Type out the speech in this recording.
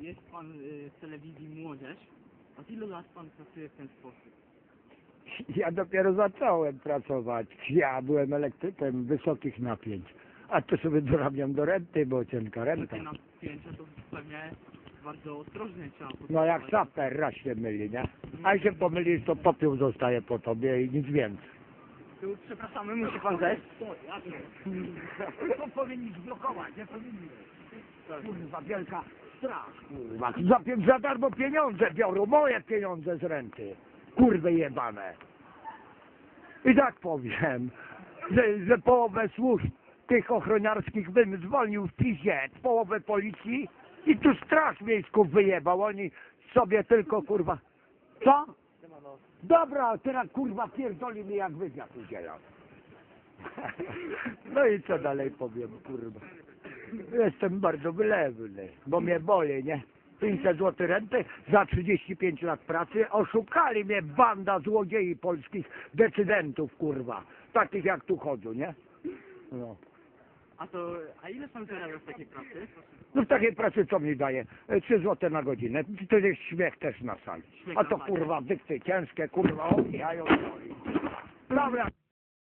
jest pan y, w telewizji Młodzież. Od ilu lat pan pracuje w ten sposób? Ja dopiero zacząłem pracować. Ja byłem elektrykiem wysokich napięć. A to sobie dorabiam do renty, bo cienka renta. Takie napięcia to pewnie bardzo ostrożnie trzeba No jak postępować. saper raz się myli, nie? A jak się pomylisz, to popiół zostaje po tobie i nic więcej. Tu, przepraszamy, musi pan zejść. To powinni zblokować, nie powinni. Kurwa, wielka straż, kurwa. Za, za darmo pieniądze biorą, moje pieniądze z renty. Kurwy jebane. I tak powiem, że, że połowę służb tych ochroniarskich bym zwolnił w pizie, połowę policji i tu straż miejską wyjebał. Oni sobie tylko, kurwa... Co? Dobra, teraz kurwa pierdoli mi jak wywiad udzielam. No i co dalej powiem, kurwa. Jestem bardzo wylewny, bo mnie boli, nie? 500 zł renty za 35 lat pracy. Oszukali mnie banda złodziei polskich decydentów, kurwa. Takich jak tu chodzą, nie? No. A to, a ile pan zarabia w takiej pracy? No w takiej pracy co mi daje? E, 3 zł na godzinę. To jest śmiech też na sali. A to kurwa dykty ciężkie, kurwa obijają. Dobra.